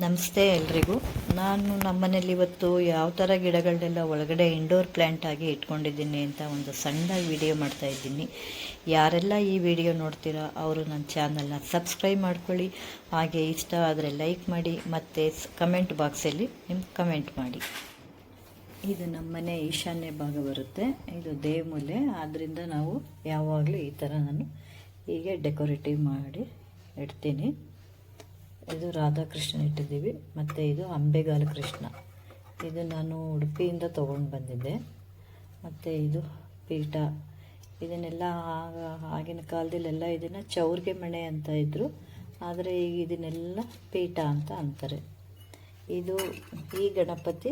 ನಮಸ್ತೆ ಎಲ್ರಿಗೂ. ನಾನು ನಮ್ಮನೇಲಿ ಇವತ್ತು ಯಾವ ಥರ ಗಿಡಗಳನ್ನೆಲ್ಲ ಒಳಗಡೆ ಇಂಡೋರ್ ಪ್ಲ್ಯಾಂಟ್ ಆಗಿ ಇಟ್ಕೊಂಡಿದ್ದೀನಿ ಅಂತ ಒಂದು ಸಣ್ಣ ವಿಡಿಯೋ ಮಾಡ್ತಾ ಇದ್ದೀನಿ. ಯಾರೆಲ್ಲ ಈ ವಿಡಿಯೋ ನೋಡ್ತೀರಾ, ಅವರು ನನ್ನ ಚಾನಲ್ನ ಸಬ್ಸ್ಕ್ರೈಬ್ ಮಾಡ್ಕೊಳ್ಳಿ. ಹಾಗೆ ಇಷ್ಟ ಆದರೆ ಲೈಕ್ ಮಾಡಿ, ಮತ್ತು ಕಮೆಂಟ್ ಬಾಕ್ಸಲ್ಲಿ ನಿಮ್ಮ ಕಮೆಂಟ್ ಮಾಡಿ. ಇದು ನಮ್ಮನೆ ಈಶಾನ್ಯ ಭಾಗ ಬರುತ್ತೆ. ಇದು ದೇವಮೂಲೆ. ಆದ್ದರಿಂದ ನಾವು ಯಾವಾಗಲೂ ಈ ಥರ ನಾನು ಹೀಗೆ ಡೆಕೋರೇಟಿವ್ ಮಾಡಿ ಇಡ್ತೀನಿ. ಇದು ರಾಧಾಕೃಷ್ಣ ಇಟ್ಟಿದ್ದೀವಿ, ಮತ್ತು ಇದು ಅಂಬೆಗಾಲ ಕೃಷ್ಣ. ಇದು ನಾನು ಉಡುಪಿಯಿಂದ ತೊಗೊಂಡು ಬಂದಿದ್ದೆ, ಮತ್ತು ಇದು ಪೀಠ. ಇದನ್ನೆಲ್ಲ ಆಗ, ಆಗಿನ ಕಾಲದಲ್ಲೆಲ್ಲ ಇದನ್ನು ಚೌರ್ಗೆ ಮಣೆ ಅಂತ ಇದ್ದರು ಆದರೆ ಈಗ ಇದನ್ನೆಲ್ಲ ಪೀಠ ಅಂತ ಅಂತಾರೆ. ಇದು ಈ ಗಣಪತಿ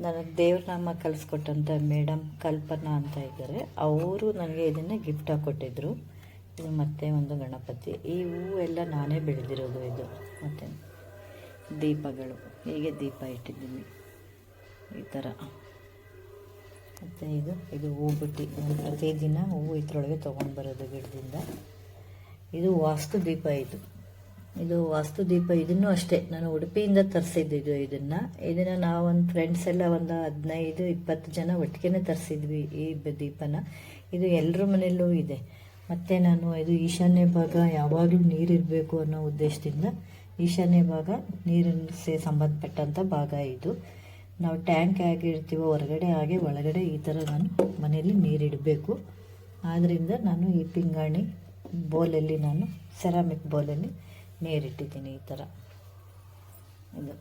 ನನಗೆ ದೇವ್ರನಾಮ ಕಲಿಸ್ಕೊಟ್ಟಂಥ ಮೇಡಮ್ ಕಲ್ಪನಾ ಅಂತ ಇದ್ದಾರೆ. ಅವರು ನನಗೆ ಇದನ್ನು ಗಿಫ್ಟಾಗಿ ಕೊಟ್ಟಿದ್ದರು ಇದು ಮತ್ತೆ ಒಂದು ಗಣಪತಿ. ಈ ಹೂವು ಎಲ್ಲ ನಾನೇ ಬೆಳೆದಿರೋದು ಇದು. ಮತ್ತು ದೀಪಗಳು. ಹೀಗೆ ದೀಪ ಇಟ್ಟಿದ್ದೀನಿ. ಈ ಥರ. ಮತ್ತು ಇದು ಇದು ಹೂ ಬಿಟ್ಟು. ಪ್ರತಿದಿನ ಹೂವು ಇದ್ರೊಳಗೆ ತೊಗೊಂಡು ಬರೋದು ಗಿಡದಿಂದ. ಇದು ವಾಸ್ತು ದೀಪ ಇದು. ಇದು ವಾಸ್ತು ದೀಪ ಇದನ್ನು ಅಷ್ಟೇ. ನಾನು ಉಡುಪಿಯಿಂದ ತರಿಸಿದ್ದು ಇದನ್ನು. ಇದನ್ನು ನಾವು ಒಂದು ಫ್ರೆಂಡ್ಸ್ ಎಲ್ಲ ಒಂದು ಹದಿನೈದು, ಇಪ್ಪತ್ತು ಜನ ಒಟ್ಟಿಗೆ ತರಿಸಿದ್ವಿ ಈ ದೀಪನ. ಇದು ಎಲ್ಲರ ಮನೆಯಲ್ಲೂ ಇದೆ. ಮತ್ತು ನಾನು ಇದು ಈಶಾನ್ಯ ಭಾಗ ಯಾವಾಗಲೂ ನೀರಿರಬೇಕು ಅನ್ನೋ ಉದ್ದೇಶದಿಂದ ಈಶಾನ್ಯ ಭಾಗ ನೀರಿನ ಸಂಬಂಧಪಟ್ಟಂಥ ಭಾಗ ಇದು. ನಾವು ಟ್ಯಾಂಕ್ ಹೇಗೆ ಹೊರಗಡೆ ಹಾಗೆ ಒಳಗಡೆ ಈ ಥರ ನಾನು ಮನೆಯಲ್ಲಿ ನೀರಿಡಬೇಕು. ಆದ್ದರಿಂದ ನಾನು ಈ ಪಿಂಗಾಣಿ ಬೋಲಲ್ಲಿ ನಾನು ಸೆರಾಮಿಕ್ ಬೋಲಲ್ಲಿ ನೀರಿಟ್ಟಿದ್ದೀನಿ ಈ ಥರ ಇದು.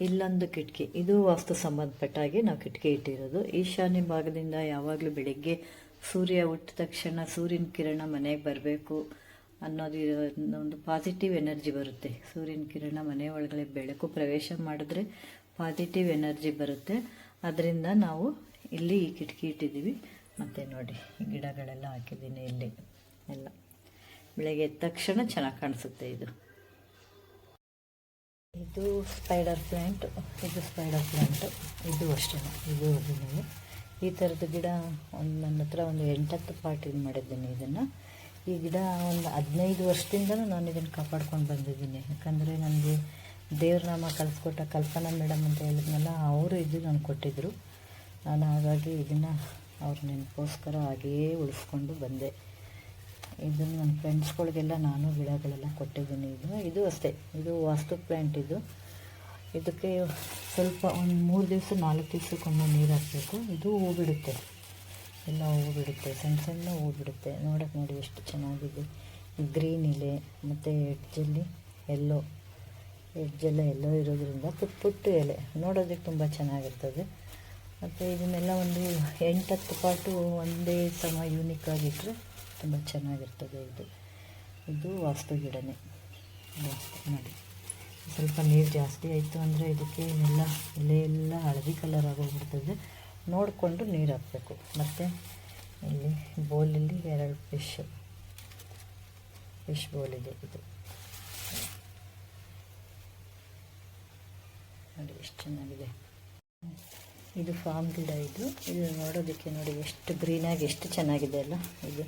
ಇಲ್ಲೊಂದು ಕಿಟಕಿ. ಇದು ವಾಸ್ತು ಸಂಬಂಧಪಟ್ಟಾಗಿ ನಾವು ಕಿಟಕಿ ಇಟ್ಟಿರೋದು. ಈಶಾನ್ಯ ಭಾಗದಿಂದ ಯಾವಾಗಲೂ ಬೆಳಗ್ಗೆ ಸೂರ್ಯ ಹುಟ್ಟಿದ ತಕ್ಷಣ ಸೂರ್ಯನ ಕಿರಣ ಮನೆಗೆ ಬರಬೇಕು ಅನ್ನೋದು ಒಂದು ಪಾಸಿಟಿವ್ ಎನರ್ಜಿ ಬರುತ್ತೆ. ಸೂರ್ಯನ ಕಿರಣ ಮನೆ ಒಳಗಡೆ ಬೆಳಕು ಪ್ರವೇಶ ಮಾಡಿದ್ರೆ ಪಾಸಿಟಿವ್ ಎನರ್ಜಿ ಬರುತ್ತೆ. ಅದರಿಂದ ನಾವು ಇಲ್ಲಿ ಈ ಕಿಟಕಿ ಇಟ್ಟಿದ್ದೀವಿ. ಮತ್ತು ನೋಡಿ ಗಿಡಗಳೆಲ್ಲ ಹಾಕಿದ್ದೀನಿ ಇಲ್ಲಿ. ಎಲ್ಲ. ಬೆಳಗ್ಗೆ ಎದ್ದ ತಕ್ಷಣ ಚೆನ್ನಾಗಿ ಕಾಣಿಸುತ್ತೆ ಇದು. ಇದು ಸ್ಪೈಡರ್ ಪ್ಲ್ಯಾಂಟ್ ಇದು ಸ್ಪೈಡರ್ ಪ್ಲ್ಯಾಂಟ್ ಇದು ಅಷ್ಟೇ. ಇದು ಅಭಿನಯ ಈ ಥರದ ಗಿಡ ಒಂದು ನನ್ನ ಹತ್ರ ಒಂದು ಎಂಟತ್ತು ಪಾಟ್ ಇದು ಮಾಡಿದ್ದೀನಿ ಇದನ್ನು. ಈ ಗಿಡ ಒಂದು ಹದಿನೈದು ವರ್ಷದಿಂದಲೂ ನಾನು ಇದನ್ನು ಕಾಪಾಡ್ಕೊಂಡು ಬಂದಿದ್ದೀನಿ. ಯಾಕಂದರೆ ನನಗೆ ದೇವ್ರನಾಮ ಕಲಿಸ್ಕೊಟ್ಟ ಕಲ್ಪನಾ ಮೇಡಮ್ ಅಂತ ಹೇಳಿದ್ನಲ್ಲ, ಅವರು ಇದು ನಾನು ಕೊಟ್ಟಿದ್ದರು ನಾನು ಹಾಗಾಗಿ ಇದನ್ನು ಅವ್ರ ನೆನಪೋಸ್ಕರ ಹಾಗೆಯೇ ಉಳಿಸ್ಕೊಂಡು ಬಂದೆ. ಇದನ್ನು ನನ್ನ ಫ್ರೆಂಡ್ಸ್ಗಳಿಗೆಲ್ಲ ನಾನು ಗಿಡಗಳೆಲ್ಲ ಕೊಟ್ಟಿದ್ದೀನಿ. ಇದು ಇದು ಅಷ್ಟೇ. ಇದು ವಾಸ್ತು ಪ್ಲ್ಯಾಂಟ್ ಇದು. ಇದಕ್ಕೆ ಸ್ವಲ್ಪ ಒಂದು ಮೂರು ದಿವಸ, ನಾಲ್ಕು ದಿವಸಕ್ಕೊಮ್ಮೆ ನೀರು ಹಾಕಬೇಕು. ಇದು ಹೂ ಬಿಡುತ್ತೆ ಎಲ್ಲ ಹೂ ಬಿಡುತ್ತೆ ಸಣ್ಣ ಸಣ್ಣ ಹೂ ಬಿಡುತ್ತೆ ನೋಡೋಕೆ ನೋಡಿ ಎಷ್ಟು ಚೆನ್ನಾಗಿದೆ. ಗ್ರೀನ್ ಇಲೆ ಮತ್ತು ಎಡ್ಜಲ್ಲಿ ಎಲ್ಲೋ ಎಡ್ಜೆಲ್ಲ ಎಲ್ಲೋ ಇರೋದ್ರಿಂದ ಪುಟ್ಟ ಪುಟ್ಟ ಎಲೆ. ನೋಡೋದಕ್ಕೆ ತುಂಬ ಚೆನ್ನಾಗಿರ್ತದೆ. ಮತ್ತು ಇದನ್ನೆಲ್ಲ ಒಂದು ಎಂಟತ್ತು ಪಾಟು ಒಂದೇ ಸಮ ಯೂನಿಕ್ ಆಗಿಟ್ಟರೆ ತುಂಬ ಚೆನ್ನಾಗಿರ್ತದೆ ಇದು. ಇದು ವಾಸ್ತು ಗಿಡನೇ. ನೋಡಿ. ಸ್ವಲ್ಪ ನೀರು ಜಾಸ್ತಿ ಆಯಿತು ಅಂದರೆ ಇದಕ್ಕೆ ಎಲ್ಲ ಎಲೆ ಎಲ್ಲ ಹಳದಿ ಕಲರ್ ಆಗೋಗ್ಬಿಡ್ತದೆ. ನೋಡಿಕೊಂಡು ನೀರು ಹಾಕಬೇಕು. ಮತ್ತು ಇಲ್ಲಿ ಬೌಲಲ್ಲಿ ಎರಡು ಫಿಶ್ ಫಿಶ್ ಬೋಲ್ ಇದೆ ಇದು. ನೋಡಿ ಎಷ್ಟು ಚೆನ್ನಾಗಿದೆ. ಇದು ಫಾರ್ಮ್ ಗಿಡ ಇದು. ಇದು ನೋಡೋದಕ್ಕೆ ನೋಡಿ ಎಷ್ಟು ಗ್ರೀನಾಗಿ ಎಷ್ಟು ಚೆನ್ನಾಗಿದೆ ಅಲ್ಲ ಇದು.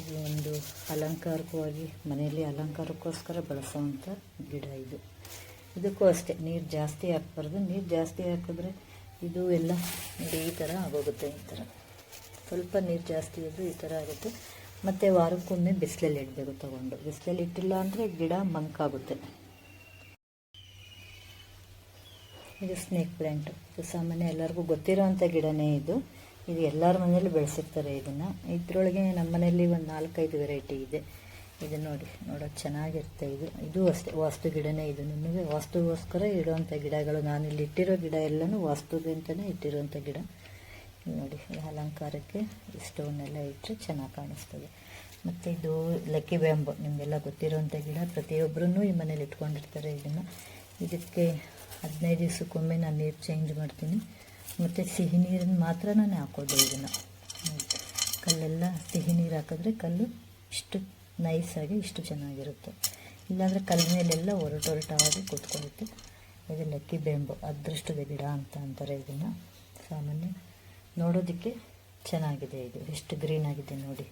ಇದು ಒಂದು ಅಲಂಕಾರಿಕವಾಗಿ ಮನೆಯಲ್ಲಿ ಅಲಂಕಾರಕ್ಕೋಸ್ಕರ ಬಳಸೋವಂಥ ಗಿಡ ಇದು. ಇದಕ್ಕೂ ಅಷ್ಟೇ, ನೀರು ಜಾಸ್ತಿ ಹಾಕ್ಬಾರ್ದು. ನೀರು ಜಾಸ್ತಿ ಹಾಕಿದ್ರೆ ಇದು ಎಲ್ಲ ನೋಡಿ ಈ ಥರ ಆಗೋಗುತ್ತೆ, ಈ ಥರ. ಸ್ವಲ್ಪ ನೀರು ಜಾಸ್ತಿ ಇದ್ದು ಈ ಥರ ಆಗುತ್ತೆ. ಮತ್ತು ವಾರಕ್ಕೊಮ್ಮೆ ಬಿಸಿಲಲ್ಲಿ ಇಡಬೇಕು ತೊಗೊಂಡು. ಬಿಸಿಲಲ್ಲಿ ಇಟ್ಟಿಲ್ಲ ಅಂದರೆ ಗಿಡ ಮಂಕಾಗುತ್ತೆ. ಇದು ಸ್ನೇಕ್ ಪ್ಲ್ಯಾಂಟು ಇದು ಸಾಮಾನ್ಯ ಎಲ್ಲರಿಗೂ ಗೊತ್ತಿರೋವಂಥ ಗಿಡನೇ ಇದು. ಇದು ಎಲ್ಲರ ಮನೆಯಲ್ಲೂ ಬೆಳೆಸಿರ್ತಾರೆ ಇದನ್ನು. ಇದರೊಳಗೆ ನಮ್ಮ ಮನೆಯಲ್ಲಿ ಒಂದು ನಾಲ್ಕೈದು ವೆರೈಟಿ ಇದೆ. ಇದು ನೋಡಿ ನೋಡೋಕೆ ಚೆನ್ನಾಗಿರುತ್ತೆ ಇದು. ಇದು ಅಷ್ಟೇ, ವಾಸ್ತು ಗಿಡನೇ ಇದು. ನಿಮಗೆ ವಾಸ್ತುಗೋಸ್ಕರ ಇಡುವಂಥ ಗಿಡಗಳು ನಾನು ಇಲ್ಲಿ ಇಟ್ಟಿರೋ ಗಿಡ ಎಲ್ಲನೂ ವಾಸ್ತುಗೆ ಅಂತಲೇ ಇಟ್ಟಿರುವಂಥ ಗಿಡ ನೋಡಿ ಅಲಂಕಾರಕ್ಕೆ ಇಷ್ಟವನ್ನೆಲ್ಲ ಇಟ್ಟರೆ ಚೆನ್ನಾಗಿ ಕಾಣಿಸ್ತದೆ. ಮತ್ತು ಇದು ಲಕ್ಕಿ ಬ್ಯಾಂಬು, ನಿಮಗೆಲ್ಲ ಗೊತ್ತಿರುವಂಥ ಗಿಡ. ಪ್ರತಿಯೊಬ್ಬರೂ ಈ ಮನೇಲಿ ಇಟ್ಕೊಂಡಿರ್ತಾರೆ ಇದನ್ನು. ಇದಕ್ಕೆ ಹದಿನೈದು ದಿವಸಕ್ಕೊಮ್ಮೆ ನಾನು ನೀರು ಚೇಂಜ್ ಮಾಡ್ತೀನಿ. ಮತ್ತು ಸಿಹಿ ನೀರನ್ನು ಮಾತ್ರ ನಾನು ಹಾಕೋದು ಇದನ್ನು. ಕಲ್ಲೆಲ್ಲ ಸಿಹಿ ನೀರು ಹಾಕಿದ್ರೆ ಕಲ್ಲು ಇಷ್ಟು ನೈಸಾಗಿ ಇಷ್ಟು ಚೆನ್ನಾಗಿರುತ್ತೆ. ಇಲ್ಲಾಂದರೆ ಕಲ್ಲು ಮೇಲೆಲ್ಲ ಒರಟು ಒರಟಾಗಿ ಕೂತ್ಕೊಳ್ಳುತ್ತೆ. ಇದು ಲಕ್ಕಿ ಬೆಂಬು, ಅದೃಷ್ಟದ ಗಿಡ ಅಂತ ಅಂತಾರೆ ಇದನ್ನು. ಸಾಮಾನ್ಯ ನೋಡೋದಕ್ಕೆ ಚೆನ್ನಾಗಿದೆ ಇದು. ಎಷ್ಟು ಗ್ರೀನ್ ಆಗಿದೆ ನೋಡಿ.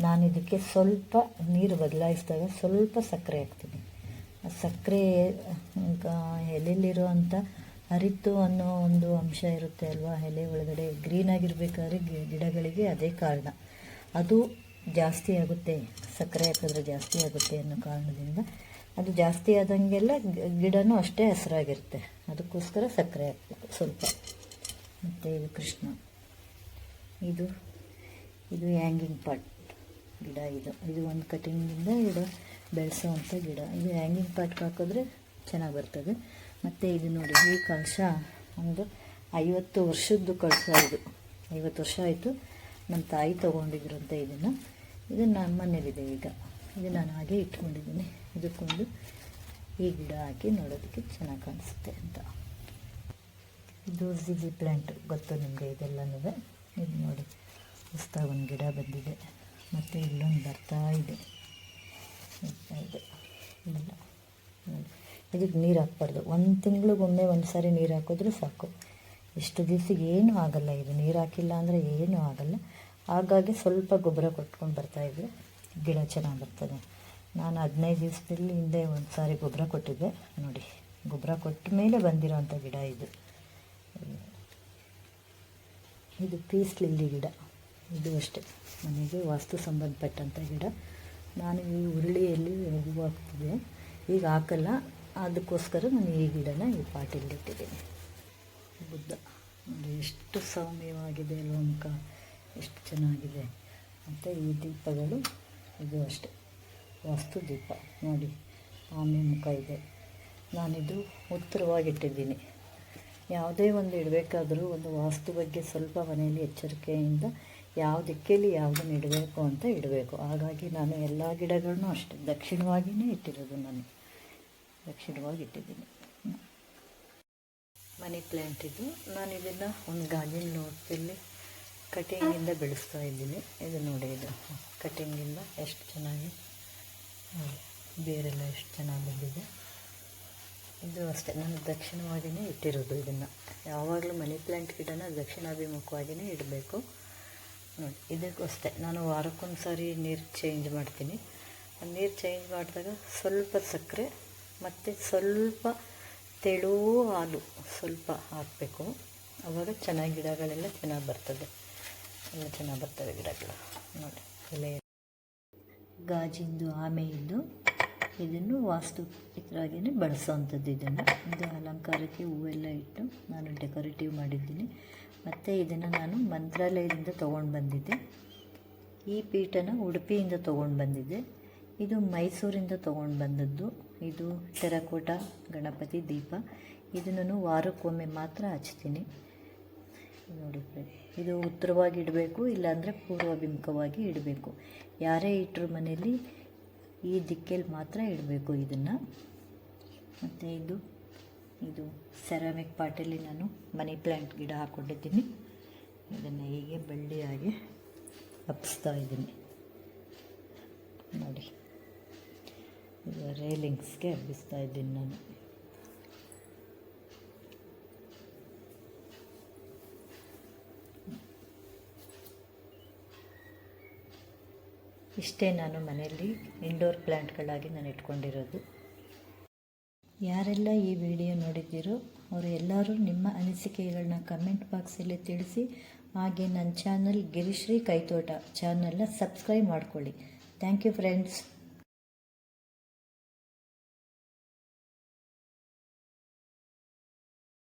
ನಾನು ಇದಕ್ಕೆ ಸ್ವಲ್ಪ ನೀರು ಬದಲಾಯಿಸಿದಾಗ ಸ್ವಲ್ಪ ಸಕ್ಕರೆ ಹಾಕ್ತೀನಿ. ಸಕ್ಕರೆ ಎಲೆಲಿರೋ ಅಂಥ ಹರಿತು ಅನ್ನೋ ಒಂದು ಅಂಶ ಇರುತ್ತೆ ಅಲ್ವಾ? ಎಲೆ ಒಳಗಡೆ ಗ್ರೀನ್ ಆಗಿರ್ಬೇಕಾದ್ರೆ ಗಿಡಗಳಿಗೆ ಅದೇ ಕಾರಣ. ಅದು ಜಾಸ್ತಿ ಆಗುತ್ತೆ, ಸಕ್ಕರೆ ಹಾಕಿದ್ರೆ ಜಾಸ್ತಿ ಆಗುತ್ತೆ ಅನ್ನೋ ಕಾರಣದಿಂದ ಅದು ಜಾಸ್ತಿ ಆದಂಗೆಲ್ಲ ಗಿಡನೂ ಅಷ್ಟೇ ಹಸಿರಾಗಿರುತ್ತೆ. ಅದಕ್ಕೋಸ್ಕರ ಸಕ್ಕರೆ ಹಾಕಬೇಕು ಸ್ವಲ್ಪ. ಮತ್ತು ಇದು ಕೃಷ್ಣ. ಇದು ಇದು ಹ್ಯಾಂಗಿಂಗ್ ಪಾಟ್ ಗಿಡ ಇದು. ಇದು ಒಂದು ಕಟಿಂಗಿಂದ ಗಿಡ ಬೆಳೆಸೋವಂಥ ಗಿಡ. ಇದು ಹ್ಯಾಂಗಿಂಗ್ ಪಾಟ್ಗೆ ಹಾಕಿದ್ರೆ ಚೆನ್ನಾಗಿ ಬರ್ತದೆ. ಮತ್ತು ಇದು ನೋಡಿ, ಈ ಕಳಶ ಒಂದು ಐವತ್ತು ವರ್ಷದ್ದು ಕಳಶ ಇದು. ಐವತ್ತು ವರ್ಷ ಆಯಿತು. ನಮ್ಮ ತಾಯಿ ತೊಗೊಂಡಿದ್ರಂತೆ ಇದನ್ನು. ಇದು ನಮ್ಮ ಮನೇಲಿದೆ ಈಗ. ಇದು ನಾನು ಹಾಗೆ ಇಟ್ಕೊಂಡಿದ್ದೀನಿ. ಇದಕ್ಕೊಂದು ಈ ಗಿಡ ಹಾಕಿ ನೋಡೋದಕ್ಕೆ ಚೆನ್ನಾಗಿ ಕಾಣಿಸುತ್ತೆ ಅಂತ. ಇದು ಜಿಜಿ ಪ್ಲ್ಯಾಂಟ್ ಗೊತ್ತು ನಿಮಗೆ ಇದೆಲ್ಲನೂ ಇದು ನೋಡಿ, ಹೊಸ್ದಾಗ ಒಂದು ಗಿಡ ಬಂದಿದೆ. ಮತ್ತು ಇಲ್ಲೊಂದು ಬರ್ತಾ ಇದೆ. ಬರ್ತಾ ಇದೆ. ಇಲ್ಲ. ನೋಡಿ. ಇದಕ್ಕೆ ನೀರು ಹಾಕ್ಬಾರ್ದು. ಒಂದು ತಿಂಗಳಿಗೊಮ್ಮೆ ಒಂದು ಸಾರಿ ನೀರು ಹಾಕಿದ್ರೂ ಸಾಕು. ಇಷ್ಟು ದಿವಸಕ್ಕೆ ಏನೂ ಆಗಲ್ಲ ಇದು. ನೀರು ಹಾಕಿಲ್ಲ ಅಂದರೆ ಏನೂ ಆಗಲ್ಲ. ಹಾಗಾಗಿ ಸ್ವಲ್ಪ ಗೊಬ್ಬರ ಕೊಟ್ಕೊಂಡು ಬರ್ತಾಯಿದ್ರೆ ಗಿಡ ಚೆನ್ನಾಗಿ ಬರ್ತದೆ ನಾನು ಹದಿನೈದು ದಿವಸದಲ್ಲಿ ಹಿಂದೆ ಒಂದು ಸಾರಿ ಗೊಬ್ಬರ ಕೊಟ್ಟಿದ್ದೆ. ನೋಡಿ, ಗೊಬ್ಬರ ಕೊಟ್ಟ ಮೇಲೆ ಬಂದಿರೋವಂಥ ಗಿಡ ಇದು. ಇದು ಪೀಸ್ ಲಿಲ್ಲಿ ಗಿಡ. ಇದು ಅಷ್ಟೇ. ನನಗೆ ವಾಸ್ತು ಸಂಬಂಧಪಟ್ಟಂಥ ಗಿಡ. ನಾನು ಈ ಉರುಳಿಯಲ್ಲಿ ಹೂವು ಹಾಕ್ತಿದ್ದೆ ಈಗ ಹಾಕಲ್ಲ. ಅದಕ್ಕೋಸ್ಕರ ನಾನು ಈ ಗಿಡನ ಈ ಪಾಟಿಲ್ಲಿ ಇಟ್ಟಿದ್ದೀನಿ. ಬುದ್ಧ, ನೋಡಿ ಎಷ್ಟು ಸೌಮ್ಯವಾಗಿದೆ ಅಲ್ವ ಎಷ್ಟು ಚೆನ್ನಾಗಿದೆ ಮತ್ತು ಈ ದೀಪಗಳು, ಇದು ಅಷ್ಟೇ. ವಾಸ್ತು ದೀಪ, ನೋಡಿ ಆಮೆ ಮುಖ ಇದೆ. ನಾನಿದು ಉತ್ತರವಾಗಿಟ್ಟಿದ್ದೀನಿ ಯಾವುದೇ ಒಂದು ಇಡಬೇಕಾದ್ರೂ ಒಂದು ವಾಸ್ತು ಬಗ್ಗೆ ಸ್ವಲ್ಪ ಮನೆಯಲ್ಲಿ ಎಚ್ಚರಿಕೆಯಿಂದ ಯಾವ ದಿಕ್ಕಲ್ಲಿ ಯಾವುದನ್ನು ಇಡಬೇಕು ಅಂತ ಇಡಬೇಕು. ಹಾಗಾಗಿ ನಾನು ಎಲ್ಲ ಗಿಡಗಳನ್ನೂ ಅಷ್ಟೇ, ದಕ್ಷಿಣವಾಗಿಯೇ ಇಟ್ಟಿರೋದು ನಾನು. ದಕ್ಷಿಣವಾಗಿ ಇಟ್ಟಿದ್ದೀನಿ ಮನಿ ಪ್ಲ್ಯಾಂಟ್ ಇದು. ನಾನು ಇದನ್ನು ಒಂದು ಗಾಜಿನ ಲೋಟದಲ್ಲಿ ಕಟಿಂಗಿಂದ ಬೆಳೆಸ್ತಾ ಇದ್ದೀನಿ. ಇದು ನೋಡಿ, ಇದು ಕಟಿಂಗಿಂದ ಎಷ್ಟು ಚೆನ್ನಾಗಿ ಬೇರೆಲ್ಲ ಎಷ್ಟು ಚೆನ್ನಾಗಿ ಬಂದಿದೆ. ಇದು ಅಷ್ಟೇ. ನಾನು ದಕ್ಷಿಣವಾಗಿಯೇ ಇಟ್ಟಿರೋದು ಇದನ್ನು. ಯಾವಾಗಲೂ ಮನಿ ಪ್ಲ್ಯಾಂಟ್ ಗಿಡನ ದಕ್ಷಿಣಾಭಿಮುಖವಾಗಿಯೇ ಇಡಬೇಕು. ನೋಡಿ, ಇದಕ್ಕೂ ಅಷ್ಟೇ. ನಾನು ವಾರಕ್ಕೊಂದು ಸಾರಿ ನೀರು ಚೇಂಜ್ ಮಾಡ್ತೀನಿ. ನೀರು ಚೇಂಜ್ ಮಾಡಿದಾಗ ಸ್ವಲ್ಪ ಸಕ್ಕರೆ ಮತ್ತು ಸ್ವಲ್ಪ ತೆಳು ಹಾಲು ಸ್ವಲ್ಪ ಹಾಕಬೇಕು. ಅವಾಗ ಚೆನ್ನಾಗಿ ಗಿಡಗಳೆಲ್ಲ ಚೆನ್ನಾಗಿ ಬರ್ತದೆ. ಎಲ್ಲ ಚೆನ್ನಾಗಿ ಬರ್ತವೆ ಗಿಡಗಳು. ನೋಡಿ, ಎಲೆ. ಗಾಜಿಂದು ಆಮೆಯಿಂದು ಇದನ್ನು ವಾಸ್ತು ಚಿತ್ರವಾಗಿಯೇ ಬಳಸೋವಂಥದ್ದು ಇದನ್ನು. ಇದು ಅಲಂಕಾರಕ್ಕೆ ಹೂವೆಲ್ಲ ಇಟ್ಟು ನಾನು ಡೆಕೋರೇಟಿವ್ ಮಾಡಿದ್ದೀನಿ. ಮತ್ತು ಇದನ್ನು ನಾನು ಮಂತ್ರಾಲಯದಿಂದ ತೊಗೊಂಡು ಬಂದಿದ್ದೆ ಈ ಪೀಠನ ಉಡುಪಿಯಿಂದ ತೊಗೊಂಡು ಬಂದಿದ್ದೆ ಇದು ಮೈಸೂರಿಂದ ತೊಗೊಂಡು ಬಂದದ್ದು. ಇದು ಟೆರಕೋಟ ಗಣಪತಿ ದೀಪ. ಇದನ್ನು ವಾರಕ್ಕೊಮ್ಮೆ ಮಾತ್ರ ಹಚ್ತೀನಿ. ನೋಡಿ ಇದು ಉತ್ತರವಾಗಿ ಇಡಬೇಕು, ಇಲ್ಲಾಂದರೆ ಪೂರ್ವಾಭಿಮುಖವಾಗಿ ಇಡಬೇಕು. ಯಾರೇ ಇಟ್ಟರು ಮನೆಯಲ್ಲಿ ಈ ದಿಕ್ಕಲ್ಲಿ ಮಾತ್ರ ಇಡಬೇಕು ಇದನ್ನು. ಮತ್ತು ಇದು ಇದು ಸೆರಾಮಿಕ್ ಪಾಟಲ್ಲಿ ನಾನು ಮನಿ ಪ್ಲ್ಯಾಂಟ್ ಗಿಡ ಹಾಕ್ಕೊಂಡಿದ್ದೀನಿ ಇದನ್ನು ಹೀಗೆ ಬಳ್ಳಿಯಾಗಿ ಹಬ್ಸ್ತಾ ಇದ್ದೀನಿ ನೋಡಿ. ಇದು ರೇಲಿಂಗ್ಸ್ಗೆ ಹಬ್ಬಿಸ್ತಾ ಇದ್ದೀನಿ ನಾನು. ಇಷ್ಟೇ ನಾನು ಮನೆಯಲ್ಲಿ ಇಂಡೋರ್ ಪ್ಲ್ಯಾಂಟ್ಗಳಾಗಿ ನಾನು ಇಟ್ಕೊಂಡಿರೋದು. ಯಾರೆಲ್ಲ ಈ ವಿಡಿಯೋ ನೋಡಿದ್ದೀರೋ ಅವರು ಎಲ್ಲರೂ ನಿಮ್ಮ ಅನಿಸಿಕೆಗಳನ್ನ ಕಮೆಂಟ್ ಬಾಕ್ಸಲ್ಲಿ ತಿಳಿಸಿ, ಹಾಗೆ ನನ್ನ ಚಾನಲ್ ಗಿರಿಶ್ರೀ ಕೈತೋಟ ಚಾನಲ್ನ ಸಬ್ಸ್ಕ್ರೈಬ್ ಮಾಡ್ಕೊಳ್ಳಿ. Thank you friends